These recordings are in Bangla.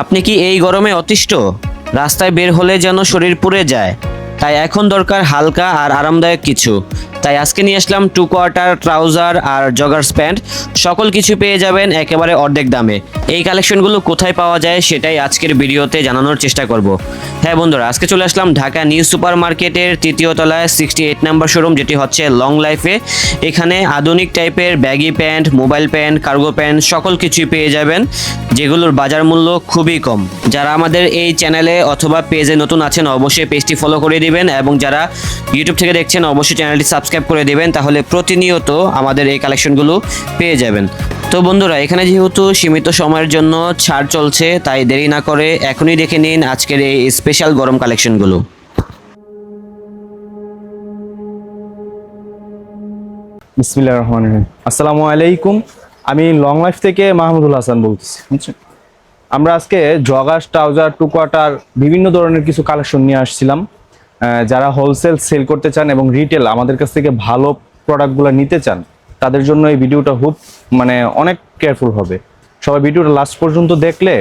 আপনি কি এই গরমে অতিষ্ঠ? রাস্তায় বের হলে যেন শরীর পুড়ে যায়। তাই এখন দরকার হালকা আর আরামদায়ক কিছু। তাই আজকে নিয়ে আসলাম টু কোয়ার্টার ট্রাউজার আর জগার্স প্যান্ট সকল কিছু পেয়ে যাবেন একেবারে অর্ধেক দামে। এই কালেকশনগুলো কোথায় পাওয়া যায় সেটাই আজকের ভিডিওতে জানানোর চেষ্টা করব। হ্যাঁ বন্ধুরা, আজকে চলে আসলাম ঢাকা নিউ সুপার মার্কেটের তৃতীয় তলায় সিক্সটি এইট নাম্বার শোরুম যেটি হচ্ছে লং লাইফে এখানে আধুনিক টাইপের baggy pant mobile pant cargo pant সকল কিছুই পেয়ে যাবেন, যেগুলোর বাজার মূল্য খুবই কম। যারা আমাদের এই চ্যানেলে অথবা পেজে নতুন আছেন, অবশ্যই পেজটি ফলো করে দিবেন এবং যারা ইউটিউব থেকে দেখছেন, অবশ্যই চ্যানেলটি সাবস্ক্রাইব করে দেবেন, তাহলে প্রতিনিয়ত আমাদের এই কালেকশনগুলো পেয়ে যাবেন। তো বন্ধুরা, এখানে যেহেতু সীমিত সময়ের জন্য ছাড় চলছে, তাই দেরি না করে এখনই দেখে নিন আজকের এই স্পেশাল গরম কালেকশনগুলো বিসমিল্লাহ রহমান আসসালামু আলাইকুম। আমি লং লাইফ থেকে মাহমুদুল হাসান বলতেছি আমরা আজকে জগাস, ট্রাউজার টু কোয়ার্টার বিভিন্ন ধরনের কিছু কালেকশন নিয়ে আসছিলাম। যারা হোলসেল সেল করতে চান এবং রিটেল আমাদের কাছ থেকে ভালো প্রোডাক্টগুলো নিতে চান তাদের জন্য এই ভিডিওটা খুব মানে অনেক কেয়ারফুল হবে। সবাই ভিডিওটা লাস্ট পর্যন্ত দেখলে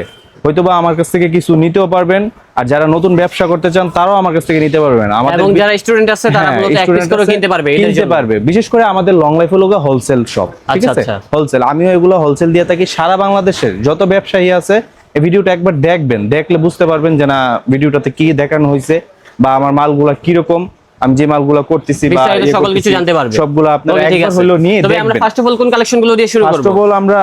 হয়তোবা আমার কাছ থেকে কিছু নিতেও পারবেন আর যারা নতুন ব্যবসা করতে চান তারাও আমার কাছ থেকে নিতে পারবেন। আমাদের এবং যারা স্টুডেন্ট আছে তারা হ্যাঁ, মূলত এক পিস করে কিনতে পারবে এটার কিনতে পারবে। বিশেষ করে আমাদের লং লাইফ হলো হোলসেল শপ ঠিক আচ্ছা, আছে? আচ্ছা। হোলসেল আমিও এগুলো হোলসেল দিয়ে থাকি সারা বাংলাদেশের। যত ব্যবসায়ী আছে এই ভিডিওটা একবার দেখবেন। দেখলে বুঝতে পারবেন যে না ভিডিওটাতে কি দেখানো হয়েছে। বা আমার মালগুলা কীরকম আমি যে মালগুলা করতেছি বা সকল কিছু করতেছি, জানতে পারবে। সবগুলো আপনারা একবার হলো নিয়ে তবে আমরা ফার্স্ট অফ অল কোন কালেকশনগুলো দিয়ে শুরু করব? ফার্স্ট অফ অল আমরা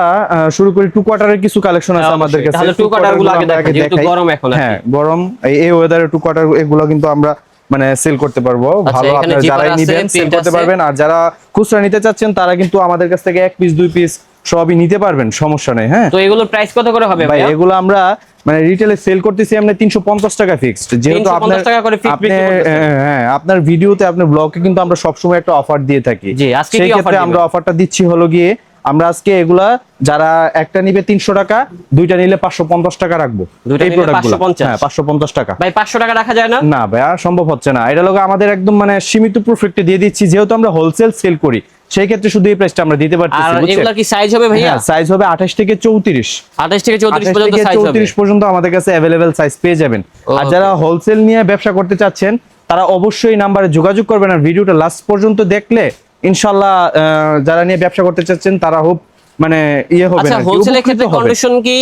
শুরু করি টু কোয়ার্টারের কিছু কালেকশন আছে আমাদের কাছে। তাহলে two quarter গুলো আগে দেখাই, যেহেতু গরম এখন হ্যাঁ গরম এই- ওয়েদারে টু কোয়ার্টার এগুলো কিন্তু আমরা মানে সেল করতে পারব। ভালো আচ্ছা, এখানে আপনারা যারাই নিবেন সেল করতে পারবেন। আর যারা খুচরা নিতে চাচ্ছেন তারা কিন্তু আমাদের কাছ থেকে এক পিস দুই পিস সবই নিতে পারবেন সমস্যা নেই হ্যাঁ তো এগুলোর প্রাইস কত করে হবে ভাই এগুলো আমরা মানে রিটেলে সেল করতেছি আমরা তিনশো পঞ্চাশ টাকা ফিক্সড যেহেতু 350 আপনার টাকা করে ফিক্সড। হ্যাঁ, হ্যাঁ আপনার ভিডিওতে আপনার ব্লগে কিন্তু আমরা সবসময় একটা অফার দিয়ে থাকি জি, আজকে কি দিবেন? আমরা অফারটা দিচ্ছি হলো গিয়ে আমরা আজকে এগুলা যারা একটা নিবে তিনশো টাকা দুইটা নিলে পাঁচশো পঞ্চাশ টাকা রাখব। এই প্রোডাক্ট হ্যাঁ পাঁচশো পঞ্চাশ টাকা। ভাই 500 টাকা রাখা যায় না? না ভাইয়া সম্ভব হচ্ছে না। এটা লোক আমাদের একদম মানে সীমিত প্রফিটে দিয়ে দিচ্ছি যেহেতু আমরা হোলসেল সেল করি। সেই ক্ষেত্রে শুধু এই প্রাইসটা আমরা দিতে আর পারতেছি বুঝছেন? কি সাইজ হবে ভাইয়া? হ্যাঁ সাইজ হবে আঠাশ থেকে চৌত্রিশ। 28 থেকে 34 পর্যন্ত সাইজ হবে। 34 পর্যন্ত আমাদের কাছে অ্যাভেলেবেল সাইজ পেয়ে যাবেন। আর যারা হোলসেল নিয়ে ব্যবসা করতে চাচ্ছেন তারা অবশ্যই নাম্বারে যোগাযোগ করবেন আর ভিডিওটা লাস্ট পর্যন্ত দেখলে ইনশাল্লাহ যারা নিয়ে ব্যবসা করতে চাচ্ছেন তারা হোক মানে ইয়ে হবে আচ্ছা হোলসেলের ক্ষেত্রে কন্ডিশন কি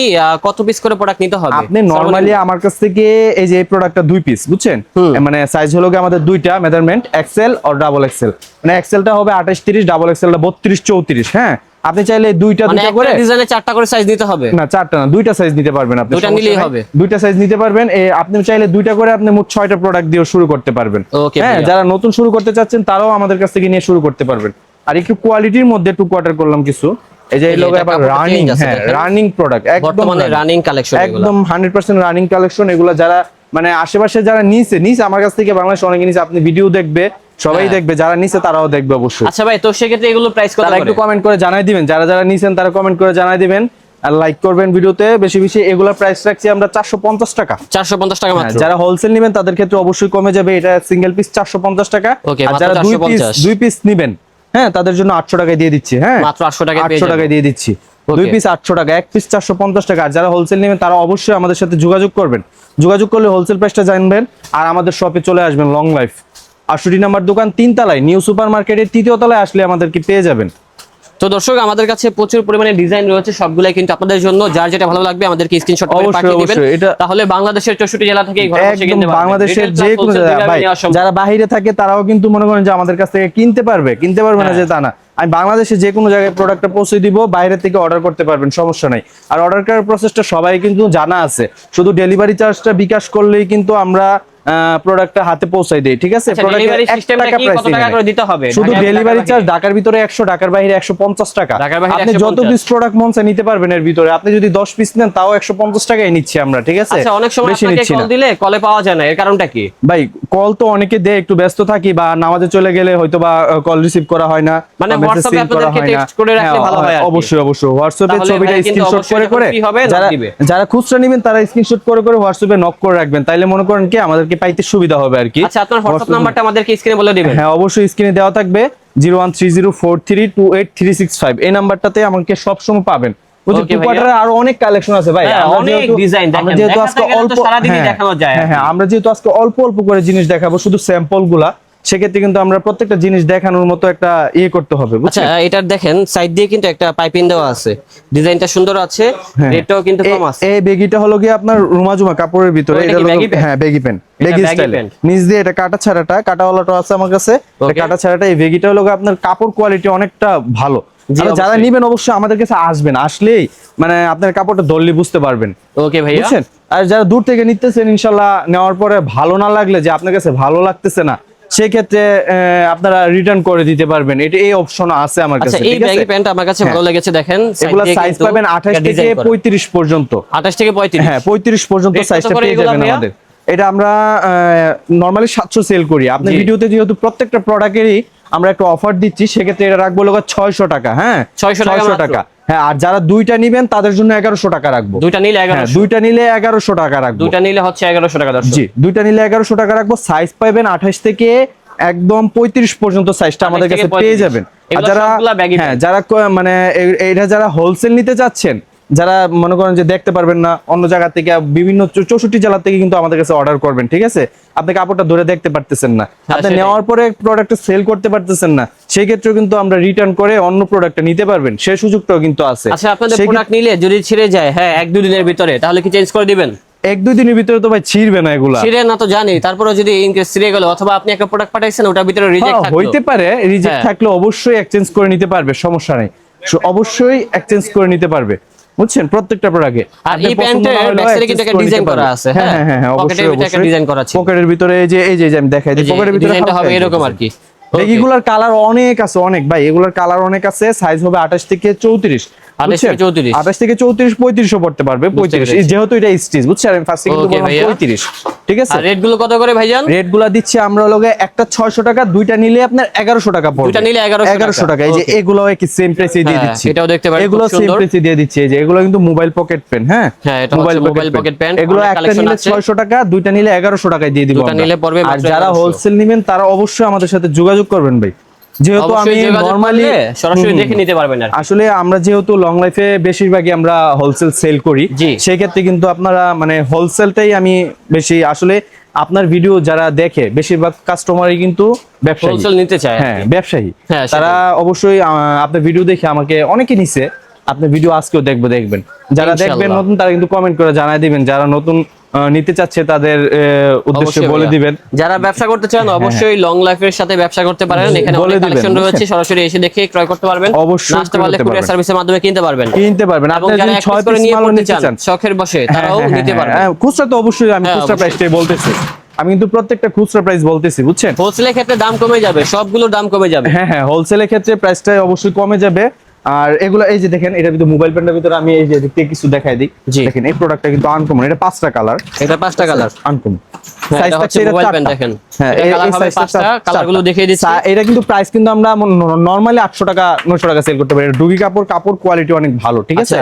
কত পিস করে প্রোডাক্ট নিতে হবে? আপনি নরমালি আমার কাছ থেকে এই যে এই প্রোডাক্টটা দুই পিস বুঝছেন? মানে সাইজ হলো গিয়ে আমাদের দুইটা মেজারমেন্ট এক্সেল আর ডাবল এক্সেল মানে এক্সেলটা হবে 28 30 ডাবল এক্সেলটা 32 34 হ্যাঁ? আপনি চাইলে দুইটা মানে দুইটা করে ডিজাইনে চারটা করে সাইজ নিতে হবে। না চারটা না দুইটা সাইজ নিতে পারবেন আপনি দুইটা নিলেই হবে। দুইটা সাইজ নিতে পারবেন আপনি চাইলে দুইটা করে আপনি মোট ছয়টা প্রোডাক্ট দিয়ে শুরু করতে পারবেন। হ্যাঁ যারা নতুন শুরু করতে চাচ্ছেন তারাও আমাদের কাছ থেকে নিয়ে শুরু করতে পারবেন। আর একটু কোয়ালিটির মধ্যে টু কোয়ার্টার করলাম কিছু। এই যে লোক আবার রানিং হ্যাঁ রানিং প্রোডাক্ট একদম। রানিং কালেকশন একদম হান্ড্রেড পার্সেন্ট রানিং কালেকশন এগুলো যারা মানে আশেপাশে যারা নিছে নিছে আমার কাছ থেকে বাংলাদেশ অনেকে নিছে আপনি ভিডিও দেখবে সবাই হ্যাঁ। দেখবে যারা নিছে তারাও দেখবে অবশ্যই। আচ্ছা ভাই তো সেক্ষেত্রে এগুলো প্রাইস কত তারা একটু কমেন্ট করে জানাই দিবেন। যারা যারা নিছেন তারা কমেন্ট করে জানাই দিবেন। আর লাইক করবেন ভিডিওতে। বেশি বেশি এগুলোর প্রাইস রাখছি আমরা চারশো পঞ্চাশ টাকা। 450 টাকা হ্যাঁ, মাত্র? যারা হোলসেল নেবেন তাদের ক্ষেত্রে অবশ্যই কমে যাবে। এটা সিঙ্গেল পিস চারশো পঞ্চাশ টাকা। আর যারা দুই পিস দুই পিস নিবেন হ্যাঁ তাদের জন্য আটশো টাকায় দিয়ে দিচ্ছি হ্যাঁ। মাত্র 800 টাকায় পেয়ে আটশো যাবেন। টাকায় দিয়ে দিচ্ছি. দুই পিস আটশো টাকা এক পিস চারশো পঞ্চাশ টাকা। আর যারা হোলসেল নেবেন তারা অবশ্যই আমাদের সাথে যোগাযোগ করবেন। যোগাযোগ করলে হোলসেল প্রাইসটা জানবেন। আর আমাদের শপে চলে আসবেন লং লাইফ আটষট্টি নাম্বার দোকান তিন তলায় নিউ সুপার মার্কেটের তৃতীয় তলায় আসলে আমাদেরকে পেয়ে যাবেন। তো দর্শক আমাদের কাছে প্রচুর পরিমাণে ডিজাইন রয়েছে সবগুলাই কিন্তু আপনাদের জন্য। যার যেটা ভালো লাগবে আমাদেরকে স্ক্রিনশট করে পাঠিয়ে দিবেন। তাহলে বাংলাদেশের 64 জেলা থেকে ঘরে বসে কিনতে পারবেন। বাংলাদেশের যে কোনো যারা বাইরে থাকে তারাও কিন্তু মনে করেন যে আমাদের কাছ থেকে কিনতে পারবে। কিনতে পারবে না হ্যাঁ। যে তা না। আমি বাংলাদেশে যে কোনো জায়গায় প্রোডাক্টটা পৌঁছে দিব বাইরে থেকে অর্ডার করতে পারবেন সমস্যা নাই। আর অর্ডার করার প্রসেসটা সবাই কিন্তু জানা আছে। শুধু ডেলিভারি চার্জটা বিকাশ করলেই কিন্তু আমরা প্রোডাক্টটা হাতে পৌঁছাই দেই ঠিক আছে? আচ্ছা? শুধু ডেলিভারি চার্জ ঢাকার ভিতরে একশো ঢাকার বাইরে একশো পঞ্চাশ টাকা। আপনি যত পিস প্রোডাক্ট মন নিতে পারবেন এর ভিতরে আপনি যদি দশ পিস নেন তাও একশো পঞ্চাশ টাকায় নিচ্ছি আমরা ঠিক আছে? আচ্ছা অনেক সময় কল দিলে কলে পাওয়া যায় না এর কারণটা কি? ভাই কল তো অনেকে দেয় একটু ব্যস্ত থাকি বা নামাজে চলে গেলে হয়তো বা কল রিসিভ করা হয় না মানে হয়। অবশ্যই অবশ্যই। হোয়াটসঅ্যাপে ছবিটা স্ক্রিনশট করে যারা যারা খুচরা নেবেন তারা স্ক্রিনশট করে করে হোয়াটসঅ্যাপে নক করে রাখবেন। তাইলে মনে করেন কি আমাদেরকে পাইতে সুবিধা হবে আর কি। আচ্ছা আপনার হোয়াটসঅ্যাপ WhatsApp- নাম্বারটা আমাদেরকে স্ক্রিনে বলে দিবেন। হ্যাঁ অবশ্যই স্ক্রিনে দেওয়া থাকবে zero one three zero four three two eight three six five এই নাম্বারটাতে আমাকে সবসময় পাবেন। বুঝছেন Okay কোয়ার্টারে আরও অনেক কালেকশন আছে ভাই। হ্যাঁ, অনেক ডিজাইন যেহেতু আজকে অল্প হ্যাঁ, দেখানো যায় হ্যাঁ হ্যাঁ আমরা যেহেতু আজকে অল্প অল্প করে জিনিস দেখাবো শুধু স্যাম্পলগুলা সেক্ষেত্রে কিন্তু আমরা প্রত্যেকটা জিনিস দেখানোর মতো একটা ইয়ে করতে হবে আচ্ছা বুঝছেন দেখেন সাইড দিয়ে কিন্তু একটা পাইপিং দেওয়া আছে। ডিজাইনটা সুন্দর আছে হ্যাঁ। রেটটাও কিন্তু কম আছে। এই বেগিটা হলো কি আপনার রুমাজুমা কাপড়ের ভিতরে এটা এটা? হ্যাঁ বেগি প্যান্ট বেগি স্টাইল নিচ দিয়ে এটা কাটা ছাড়াটা কাটাওয়ালাটা আছে আমার কাছে। কাটা ছাড়াটা এই বেগিটা হলো আপনার কাপড় কোয়ালিটি অনেকটা ভালো। যারা নিবেন অবশ্যই আমাদের কাছে আসবেন আসলেই মানে আপনার কাপড়টা ধরলে বুঝতে পারবেন। ওকে বুঝছেন? আর যারা দূর থেকে নিতেছেন ইনশাল্লাহ নেওয়ার পরে ভালো না লাগলে যে আপনার কাছে ভালো লাগতেছে না সেক্ষেত্রে আপনারা রিটার্ন করে দিতে পারবেন। এটা এই অপশন আছে আমার আচ্ছা কাছে এই ব্যাগি প্যান্ট আমার কাছে হ্যাঁ। ভালো লেগেছে দেখেন এগুলা সাইজ পাবেন আঠাশ থেকে পঁয়ত্রিশ পর্যন্ত। আঠাশ থেকে পঁয়ত্রিশ। হ্যাঁ পঁয়ত্রিশ পর্যন্ত Rate কত সাইজটা পেয়ে যাবেন আমাদের। এটা আমরা নর্মালি সাতশো সেল করি। আপনার জি। ভিডিওতে যেহেতু প্রত্যেকটা প্রোডাক্টেরই আমরা একটা অফার দিচ্ছি সেক্ষেত্রে এটা রাখব লোক ছয়শো টাকা হ্যাঁ? 600 টাকা মাত্র। টাকা। হ্যাঁ আর যারা দুইটা নিবেন তাদের জন্য এগারোশো টাকা রাখব। দুইটা নিলে হ্যাঁ দুইটা নিলে এগারোশো টাকা রাখব। দুইটা নিলে হচ্ছে এগারোশো টাকা জি দুইটা নিলে এগারোশো টাকা রাখব। সাইজ পাইবেন আঠাশ থেকে একদম পঁয়ত্রিশ পর্যন্ত সাইজটা আমাদের কাছে পেয়ে যাবেন। যারা হ্যাঁ যারা মানে এটা যারা হোলসেল নিতে চাচ্ছেন যারা মনে করেন যে দেখতে পারবেন না অন্য জায়গা থেকে বিভিন্ন চৌষট্টি জেলা থেকে কিন্তু আমাদের কাছে অর্ডার করবেন ঠিক আছে? আপনি কাপড়টা ধরে দেখতে পারতেছেন না। হ্যাঁ, আপনি নেওয়ার পরে প্রোডাক্ট সেল করতে পারতেছেন না সেই ক্ষেত্রে কিন্তু আমরা রিটার্ন করে অন্য প্রোডাক্টটা নিতে পারবেন সেই সুযোগটাও কিন্তু আছে। আচ্ছা আপনাদের প্রোডাক্ট নিলে যদি ছিঁড়ে যায় হ্যাঁ এক দুই দিনের ভিতরে তাহলে কি চেঞ্জ করে দিবেন? এক দুই দিনের ভিতরে তো ভাই ছিড়বে না এগুলো। ছিঁড়ে না তো জানি তারপরে যদি ইনকেস ছিঁড়ে গেল অথবা আপনি একটা প্রোডাক্ট পাঠাইছেন ওটার ভিতরে রিজেক্ট হ্যাঁ, থাকল। হইতে পারে রিজেক্ট হ্যাঁ। থাকলে অবশ্যই এক্সচেঞ্জ করে নিতে পারবে সমস্যা নেই। অবশ্যই এক্সচেঞ্জ করে নিতে পারবে। বুঝছেন? প্রত্যেকটা প্রোডাক্টে আর এই প্যান্টের ব্যাকসাইডে কিন্তু একটা ডিজাইন করা আছে হ্যাঁ? হ্যাঁ হ্যাঁ হ্যাঁ, অবশ্যই একটা ডিজাইন করা আছে। পকেটের ভিতরে এই যে এই যে আমি দেখাই দিই পকেটের ভিতরে ডিজাইনটা হবে এরকম আর কি। এগুলার কালার অনেক আছে অনেক। ভাই এগুলার কালার অনেক আছে সাইজ হবে আঠাশ থেকে চৌত্রিশ। 28 থেকে 34 আঠাশ থেকে চৌত্রিশ পঁয়ত্রিশও পড়তে পারবে পঁয়ত্রিশ। যেহেতু এটা স্টিচ বুঝছেন? আমি ফার্স্টে কিন্তু বললাম পঁয়ত্রিশ। ঠিক আছে? রেটগুলো কত করে ভাইজান? রেটগুলা দিচ্ছি আমরা একটা ছয়শো টাকা দুইটা নিলে আপনার এগারোশো টাকা পড়বে। দুইটা নিলে 1100 এগারোশো টাকা। এই যে এগুলো একই সেম প্রাইসে দিয়ে হ্যাঁ, দিচ্ছি। এটাও দেখতে পারেন, এগুলো সেম। প্রাইসে দিয়ে দিচ্ছি। এই যে এগুলো কিন্তু মোবাইল পকেট পেন হ্যাঁ? হ্যাঁ, এটা হচ্ছে mobile এগুলো একটা নিলে ছয়শো টাকা দুইটা নিলে এগারোশো টাকায় দিয়ে দিব নিলে পড়বে আর যারা হোলসেল নেবেন তারা অবশ্যই আমাদের সাথে যোগাযোগ করবেন ভাই। যেহেতু আমি নরমালি সরাসরি দেখে নিতে পারবেন আর আসলে আমরা যেহেতু লং লাইফে বেশিরভাগই আমরা হোলসেল সেল করি সেই ক্ষেত্রে কিন্তু আপনারা মানে হোলসেলটাই আমি বেশি আসলে আপনার ভিডিও যারা দেখে বেশিরভাগ কাস্টমারই কিন্তু ব্যবসায়ী। হোলসেল নিতে চায় হ্যাঁ ব্যবসায়ী। হ্যাঁ, তারা অবশ্যই আপনার ভিডিও দেখে আমাকে অনেকে নিছে আপনার ভিডিও আজকেও দেখব দেখবেন। যারা দেখবেন নতুন তারা কিন্তু কমেন্ট করে জানাই দিবেন যারা নতুন নিতে চাচ্ছে তাদের উদ্দেশ্যে বলে দিবেন। যারা ব্যবসা করতে চান অবশ্যই লং লাইফের সাথে ব্যবসা করতে পারেন। এখানে বলে অনেক দিবেন, কালেকশন রয়েছে সরাসরি এসে দেখে ক্রয় করতে পারবেন। অবশ্যই আসতে পারলে কুরিয়ার সার্ভিসের মাধ্যমে কিনতে পারবেন। কিনতে পারবেন। আপনি যদি এক ছয় piece করে পিস নিয়ে পড়তে নিতে চান শখের বসে তারাও হ্যাঁ, নিতে হ্যাঁ, পারবেন হ্যাঁ, খুচরা তো অবশ্যই আমি হ্যাঁ, খুচরা। প্রাইসটাই বলতেছি। আমি কিন্তু প্রত্যেকটা খুচরা প্রাইস বলতেছি বুঝছেন? হোলসেলের ক্ষেত্রে দাম কমে যাবে সবগুলোর দাম কমে যাবে। হ্যাঁ হ্যাঁ হোলসেলের ক্ষেত্রে প্রাইসটা অবশ্যই কমে যাবে। আর এগুলো এই যে দেখেন এটা কিন্তু মোবাইল প্যান্টের ভিতরে আমি এই যে কিছু দেখাই দিই। দেখেন এই প্রোডাক্টটা কিন্তু আনকমন এটা পাঁচটা কালার এটা পাঁচটা কালার আনকমন হ্যাঁ, এটা। হ্যাঁ। চা- এটা কিন্তু প্রাইস কিন্তু আমরা নরমালি আটশো টাকা নয়শো টাকা সেল করতে পারি। ডুগি কাপড় কাপড় কোয়ালিটি অনেক ভালো ঠিক আছে?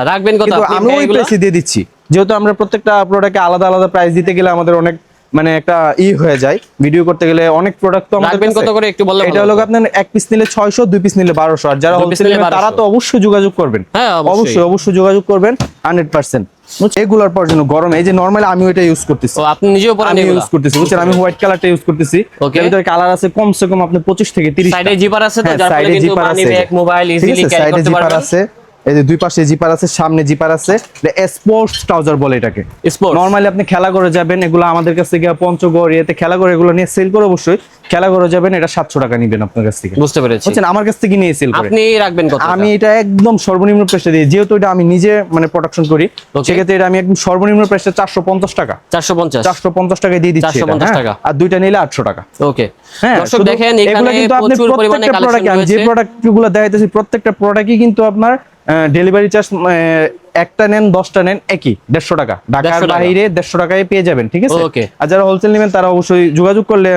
আচ্ছা, রাখবেন ওই প্রাইসে দিয়ে দিচ্ছি। যেহেতু আমরা প্রত্যেকটা প্রোডাক্টে আলাদা আলাদা প্রাইস দিতে গেলে আমাদের অনেক মানে একটা ই হয়ে যায়। ভিডিও করতে গেলে অনেক প্রোডাক্ট তো আমাদের কত করে? একটু বললে এটা হলো। আপনার এক পিস নিলে ছয়শো দুই পিস নিলে বারোশো। আর যারা হোলসেল নেবেন তারা তো অবশ্যই যোগাযোগ করবেন। হ্যাঁ, অবশ্যই। অবশ্যই যোগাযোগ করবেন হান্ড্রেড পার্সেন্ট এগুলোর পর জন্য গরমে এই যে নর্মালি আমি ওইটা ইউজ করতেছি। ও আপনি নিজেও আমি ইউজ করতেছি। বুঝছেন আমি হোয়াইট কালারটা ইউজ করতেছি। এর ভিতরে কালার আছে কমসে কম আপনি পঁচিশ থেকে তিরিশ সাইডে জিপার আছে তো হ্যাঁ, যার ফলে কিন্তু ব্যাগ মোবাইল ইজিলি ক্যারি করতে পারবেন। আছে। এই যে দুই পাশে জিপার আছে সামনে জিপার আছে স্পোর্টস ট্রাউজার বলে এটাকে। Sports। নরমালি আপনি খেলা করে যাবেন এগুলো আমাদের কাছ থেকে পঞ্চগড় ইয়েতে খেলা করে এগুলো নিয়ে সেল করে অবশ্যই। খেলা করে যাবেন এটা সাতশো টাকা নিবেন আপনার কাছ থেকে। বুঝতে পেরেছি। বুঝছেন আমার কাছ থেকে নিয়ে সেল করে। আপনি রাখবেন কত আমি এটা একদম সর্বনিম্ন প্রাইসে দিই যেহেতু এটা আমি নিজে মানে প্রোডাকশন করি. সেক্ষেত্রে এটা আমি একদম সর্বনিম্ন প্রাইসে চারশো পঞ্চাশ টাকা। চারশো পঞ্চাশ? চারশো পঞ্চাশ টাকায় দিয়ে দিচ্ছি এটা, 450 হ্যাঁ? টাকা। আর দুইটা নিলে আটশো টাকা। ওকে হ্যাঁ দর্শক দেখেন এগুলো এখানে প্রচুর পরিমাণে কালেকশন আমি যে রয়েছে। প্রোডাক্টগুলো দেখাইতেছি প্রত্যেকটা প্রোডাক্টই কিন্তু আপনার ডেলিভারি চার্জ একটা নেন দশটা নেন একই দেড়শো টাকা। ঢাকার বাইরে দেড়শো টাকায় পেয়ে যাবেন ঠিক আছে. আর যারা হোলসেল নেবেন তারা অবশ্যই যোগাযোগ করলে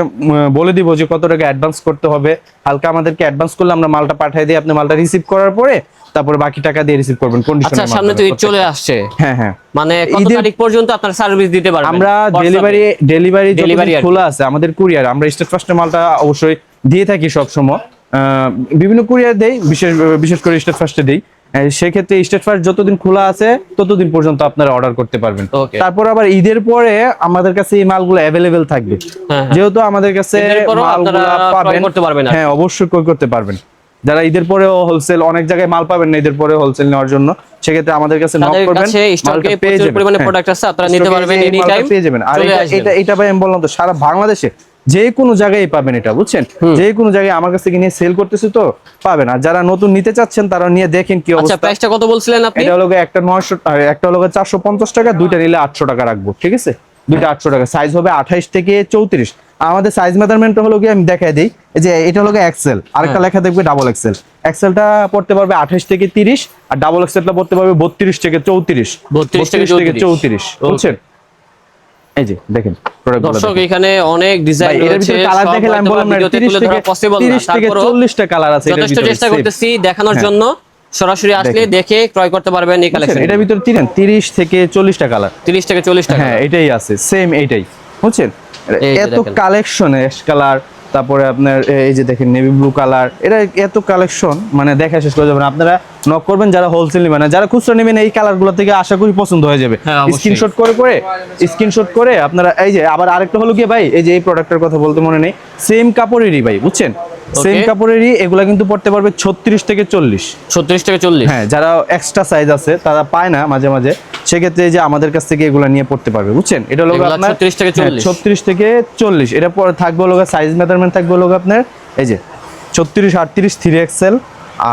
বলে দিব যে কত টাকা অ্যাডভান্স করতে হবে। হালকা আমাদেরকে অ্যাডভান্স করলে আমরা মালটা পাঠিয়ে দিই আপনি মালটা রিসিভ করার পরে তারপরে বাকি টাকা দিয়ে রিসিভ করবেন কন্ডিশন আচ্ছা সামনে তো ঈদ চলে আসছে। হ্যাঁ হ্যাঁ। মানে কত তারিখ পর্যন্ত আপনার সার্ভিস দিতে পারবেন? আমরা? ডেলিভারি ডেলিভারি কি। খোলা আছে আমাদের কুরিয়ার আমরা স্টেট ফার্স্টে মালটা অবশ্যই দিয়ে থাকি সব সময় বিভিন্ন কুরিয়ার দেই বিশেষ বিশেষ করে স্টেট ফার্স্টে দেই। সেক্ষেত্রে স্টেট ফায়ার যতদিন খোলা আছে ততদিন পর্যন্ত আপনারা অর্ডার করতে পারবেন। তারপর আবার ঈদের পরে আমাদের কাছে এই মালগুলো অ্যাভেলেবেল থাকবে। হ্যাঁ, হ্যাঁ। যেহেতু আমাদের কাছে করতে পারবেন হ্যাঁ অবশ্যই ক্রয় করতে পারবেন। যারা ঈদের পরেও হোলসেল অনেক জায়গায় মাল পাবেন না ঈদের পরে হোলসেল নেওয়ার জন্য সেক্ষেত্রে আমাদের কাছে নক করবেন স্টকে প্রচুর। পরিমাণে হ্যাঁ। প্রোডাক্ট আছে আপনারা নিতে পারবেন এনি টাইম পেয়ে যাবেন। আর এটা এটা এটা ভাই আমি বললাম তো সারা বাংলাদেশে যে কোনো জায়গায় পাবেন এটা বুঝছেন? যে কোনো জায়গায় আমার কাছ থেকে নিয়ে সেল করতেছি তো পাবেন। আর যারা নতুন নিতে চাচ্ছেন তারা নিয়ে দেখেন কি আচ্ছা অবস্থা। প্রাইসটা কত বলছিলেন আপনি? এটা হলো একটা নয়শো আর একটা হলো চারশো পঞ্চাশ টাকা দুইটা নিলে আটশো টাকা রাখব ঠিক আছে? দুইটা আটশো টাকা। সাইজ হবে আঠাইশ থেকে চৌত্রিশ। আমাদের সাইজ মেজারমেন্ট হলো গিয়ে আমি দেখাই দিই। এই যে এটা হলো এক্সেল আরেকটা হ্যাঁ। লেখা দেখবে ডাবল এক্সেল এক্সেলটা পড়তে পারবে আঠাইশ থেকে তিরিশ আর ডাবল এক্সেলটা পড়তে পারবে বত্রিশ থেকে চৌত্রিশ। 32 থেকে 34 চৌত্রিশ। বুঝছেন? এই যে দেখেন দর্শক এখানে অনেক ডিজাইন রয়েছে কালার আমি বললাম না 30 থেকে পসিবল না। 30 থেকে তারপরও 40 টা কালার আছে যথেষ্ট চেষ্টা করতেছি দেখানোর হ্যাঁ। জন্য। সরাসরি আসলে দেখে ক্রয় করতে পারবেন এই কালেকশন? এটার ভিতরে তিরেন 30 থেকে 40 টা কালার 30 থেকে 40 টাকা হ্যাঁ এটাই আছে সেম এইটাই। বুঝছেন? এত কালেকশন এস কালার তারপরে আপনার এই যে দেখেন নেভি ব্লু কালার এটা এত কালেকশন মানে দেখা শেষ করে যাবেন। আপনারা নক করবেন যারা হোলসেল নেবেন না যারা খুচরা নেবেন এই কালারগুলো থেকে আশা করি পছন্দ হয়ে যাবে হ্যাঁ। স্ক্রিনশট করে করে স্ক্রিনশট করে আপনারা এই যে আবার আরেকটা হলো কি ভাই এই যে এই প্রোডাক্টের কথা বলতে মনে নেই সেম কাপড়েরই ভাই বুঝছেন সেম কাপড়েরই এগুলা কিন্তু পড়তে পারবে ছত্রিশ থেকে চল্লিশ। 36 থেকে 40 হ্যাঁ যারা এক্সট্রা সাইজ আছে তারা পায় না মাঝে মাঝে। সেক্ষেত্রে এই যে আমাদের কাছ থেকে এগুলা নিয়ে পড়তে পারবে বুঝছেন? এটা হলো আপনার 36 থেকে 40 ছত্রিশ থেকে চল্লিশ। এটা পরে থাকবে হলো সাইজ মেজারমেন্ট থাকবে হলো আপনার এই যে ছত্রিশ আটত্রিশ থ্রি এক্সেল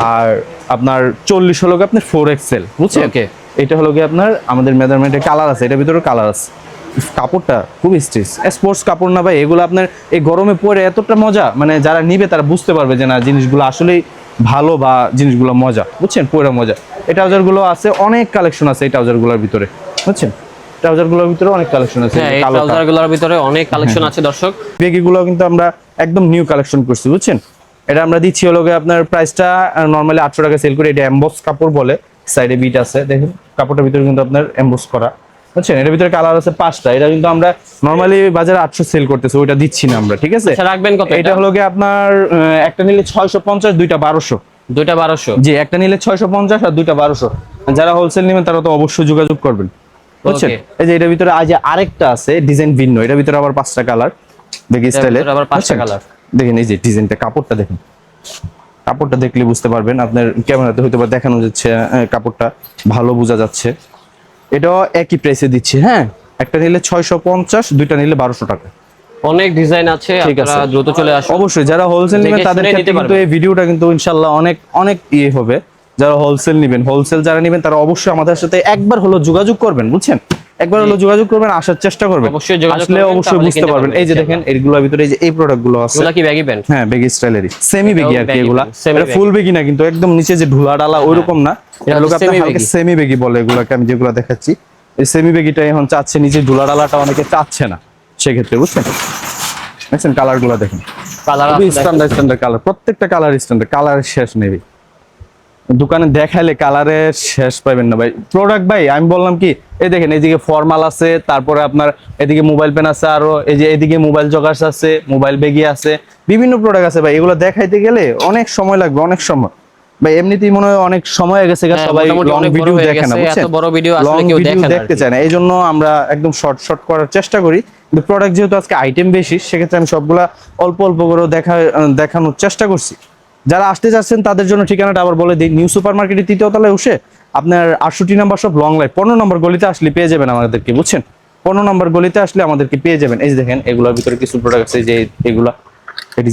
আর আপনার চল্লিশ হলো গিয়ে আপনার ফোর এক্সেল বুঝছেন? ওকে এটা হলো গিয়ে আপনার আমাদের মেজারমেন্টের কালার আছে এটার ভিতরে কালার আছে। কাপড়টা খুব স্ট্রেস স্পোর্টস কাপড় না ভাই এগুলো আপনার এই গরমে পরে এতটা মজা মানে যারা নিবে তারা বুঝতে পারবে যে না জিনিসগুলো আসলেই ভালো বা জিনিসগুলো মজা বুঝছেন? পরে মজা। এই ট্রাউজারগুলো আছে অনেক কালেকশন আছে এই ট্রাউজারগুলোর ভিতরে বুঝছেন? ট্রাউজারগুলোর ভিতরে অনেক কালেকশন আছে হ্যাঁ এই ট্রাউজারগুলোর ভিতরে অনেক কালেকশন আছে দর্শক। বেগিগুলো কিন্তু আমরা একদম নিউ কালেকশন করছি বুঝছেন? এটা আমরা দিচ্ছি হলো আপনার প্রাইসটা নর্মালি আটশো টাকা সেল করি এটা এমবস কাপড় বলে। সাইডে বিট আছে দেখুন। কাপড়টার ভিতরে কিন্তু আপনার এমবস করা। বুঝছেন? এটার ভিতরে কালার আছে পাঁচটা। এটা কিন্তু আমরা নর্মালি বাজারে আটশো সেল করতেছি ওইটা দিচ্ছি না আমরা ঠিক আছে? আচ্ছা রাখবেন কত এটা হলো গিয়ে আপনার একটা নিলে ছয়শো পঞ্চাশ দুইটা বারোশো। দুইটা 1200 জি একটা নিলে ছয়শো পঞ্চাশ আর দুইটা বারোশো। যারা হোলসেল নেবেন তারা তো অবশ্যই যোগাযোগ করবেন। বুঝছেন? এই যে এটার ভিতরে আজ আরেকটা আছে ডিজাইন ভিন্ন। এটার ভিতরে আবার পাঁচটা কালার দেখি স্টাইলের আবার পাঁচটা কালার দেখেন এই যে ডিজাইনটা কাপড়টা দেখেন। কাপড়টা দেখলে বুঝতে পারবেন আপনার ক্যামেরাতে হয়তো বা দেখানো যাচ্ছে কাপড়টা। ভালো বোঝা যাচ্ছে। এটাও একই প্রাইসে দিচ্ছি হ্যাঁ? একটা নিলে ছয়শো পঞ্চাশ দুইটা নিলে বারোশো টাকা। অনেক ডিজাইন আছে ঠিক আছে। আপনারা দ্রুত চলে আসে অবশ্যই যারা হোলসেল নেবেন তাদের ক্ষেত্রে কিন্তু এই ভিডিওটা কিন্তু ইনশাল্লাহ অনেক অনেক ইয়ে হবে। যারা হোলসেল নেবেন হোলসেল যারা নেবেন তারা অবশ্যই আমাদের সাথে একবার হলো যোগাযোগ করবেন বুঝছেন? একবার হলো যোগাযোগ করবেন আসার চেষ্টা করবেন। অবশ্যই যোগাযোগ আসলে অবশ্যই বুঝতে পারবেন। এই যে দেখেন এইগুলোর ভিতরে এই যে এই প্রোডাক্টগুলো আছে এগুলা কি ব্যাগি প্যান্ট হ্যাঁ বেগি স্টাইলেরই সেমি বেগি আর কি এগুলা। এটা ফুল বেগি না কিন্তু একদম নিচে যে ঢুলা ডালা ওইরকম না। এটা হচ্ছে আপনার হালকা সেমি বেগি বলে এগুলাকে আমি যেগুলো দেখাচ্ছি। এই সেমি বেগিটা এখন চাচ্ছে নিচে ঢুলা ডালাটা অনেকে চাচ্ছে না সেক্ষেত্রে বুঝছেন? দেখছেন কালারগুলো দেখেন। কালার স্ট্যান্ডার্ড স্ট্যান্ডার্ড কালার প্রত্যেকটা কালার স্ট্যান্ডার্ড কালার শেষ নেবে দোকানে দেখাইলে কালারের শেষ পাবেন না ভাই। প্রোডাক্ট ভাই আমি বললাম কি এই দেখেন এইদিকে ফর্মাল আছে তারপরে আপনার এদিকে মোবাইল পেন আছে আরও এই যে এদিকে মোবাইল জগার্স আছে মোবাইল বেগি আছে বিভিন্ন প্রোডাক্ট আছে ভাই। এগুলো দেখাইতে গেলে অনেক সময় লাগবে অনেক সময়। ভাই এমনিতেই মনে হয় অনেক সময় হয়ে গেছে হ্যাঁ, সবাই লং অনেক ভিডিও দেখে না বুঝছেন? বড় আসলে কেউ ভিডিও দেখে না দেখতে চায় না। এই জন্য আমরা একদম শর্ট শর্ট করার চেষ্টা করি। কিন্তু প্রোডাক্ট যেহেতু আজকে আইটেম বেশি সেক্ষেত্রে আমি সবগুলা অল্প অল্প করে দেখা দেখানোর চেষ্টা করছি। যারা আসতে যাচ্ছেন, তাদের জন্য ঠিকানাটা আবার বলে দিই। নিউ সুপার মার্কেটের তৃতীয় তলায় উঠে আপনার আটষট্টি নাম্বার সব লং লাইফ পনেরো নম্বর গলিতে আসলে পেয়ে যাবেন আমাদেরকে, বুঝছেন? পনেরো নম্বর গলিতে আসলে আমাদেরকে পেয়ে যাবেন। এই যে দেখেন, এগুলোর ভিতরে কিছু প্রোডাক্ট আছে, যে এগুলা, এই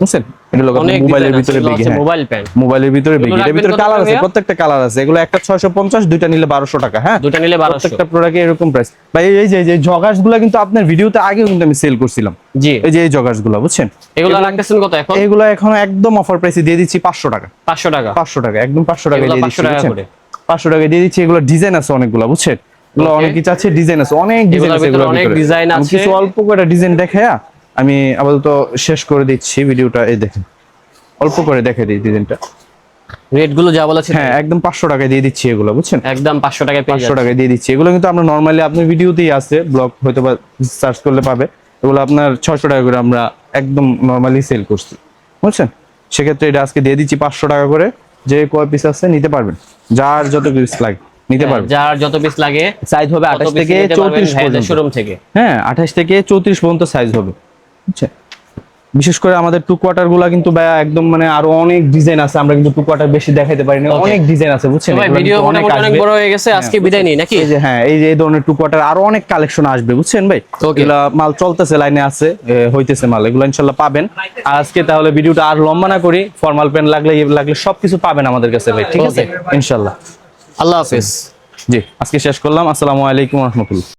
বুঝছেন এগুলো অনেক মোবাইলের ভিতরে বেগে মোবাইল প্যান্ট মোবাইলের ভিতরে বেগে। রাখবেন ভিতরে কালার আছে প্রত্যেকটা কালার আছে। এগুলো একটা ছয়শো পঞ্চাশ দুইটা নিলে বারোশো টাকা হ্যাঁ? দুটো নিলে 1200 প্রত্যেকটা প্রোডাক্টে এরকম প্রাইস ভাই এই যে জগার্স কিন্তু আপনার ভিডিওতে আগেও কিন্তু আমি সেল করছিলাম। জি। এই যে এই জগার্সগুলো বুঝছেন? এগুলো রাখতেছেন কত এখন? এগুলো এখন একদম অফার প্রাইসে দিয়ে দিচ্ছি পাঁচশো টাকা। 500 টাকা। পাঁচশো টাকা একদম পাঁচশো টাকা এগুলো দিয়ে দিচ্ছি টাকা বুঝছেন? করে। পাঁচশো টাকা দিয়ে দিচ্ছি এগুলো ডিজাইন আছে অনেকগুলো বুঝছেন? এগুলো অনেক কিছু আছে ডিজাইন আছে অনেক ডিজাইন আছে অনেক আমি আছে। কিছু অল্প করে ডিজাইন দেখায়া আমি আপাতত শেষ করে দিচ্ছি ভিডিওটা এই দেখেন। অল্প করে দেখে দিই ডিজাইনটা। রেটগুলো যা বলেছে হ্যাঁ একদম পাঁচশো টাকায় দিয়ে দিচ্ছি এগুলো বুঝছেন? একদম 500 টাকায় পাঁচশো টাকায় দিয়ে দিচ্ছি। এগুলো কিন্তু আমরা নর্মালি আপনার ভিডিওতেই আছে ব্লগ হয়তো বা সার্চ করলে পাবে। এগুলো আপনার ছয়শো টাকা করে আমরা একদম নর্মালি সেল করছি বুঝছেন? সেক্ষেত্রে এটা আজকে দিয়ে দিচ্ছি পাঁচশো টাকা করে। যে কয় পিস আছে নিতে পারবেন। যার যত পিস লাগে নিতে পারবেন। যার যত পিস লাগে সাইজ হবে আঠাশ থেকে চৌত্রিশ পর্যন্ত। শোরুম থেকে। হ্যাঁ আঠাশ থেকে চৌত্রিশ পর্যন্ত সাইজ হবে। বুঝছেন বিশেষ করে আমাদের টু কোয়ার্টারগুলা কিন্তু ভাইয়া একদম মানে আরও অনেক ডিজাইন আছে আমরা কিন্তু টু কোয়ার্টার বেশি দেখাইতে পারি না অনেক ডিজাইন আছে বুঝছেন? ভাই ভিডিও মোটামুটি অনেক বড় হয়ে গেছে আজকে বিদায় নিই নাকি? এই যে হ্যাঁ এই যে এই ধরনের টু কোয়ার্টার আরও অনেক কালেকশন আসবে বুঝছেন ভাই? এগুলা মাল চলতেছে লাইনে আছে হইতেছে মাল এগুলো ইনশাল্লাহ পাবেন। আর আজকে তাহলে ভিডিওটা আর লম্বা না করি ফর্মাল পেন লাগলে লাগলে সবকিছু পাবেন আমাদের কাছে ভাই ঠিক আছে? ইনশাল্লাহ। আল্লাহ হাফেজ। জি আজকে শেষ করলাম আসসালামু আলাইকুম রহমতুল্লাহ।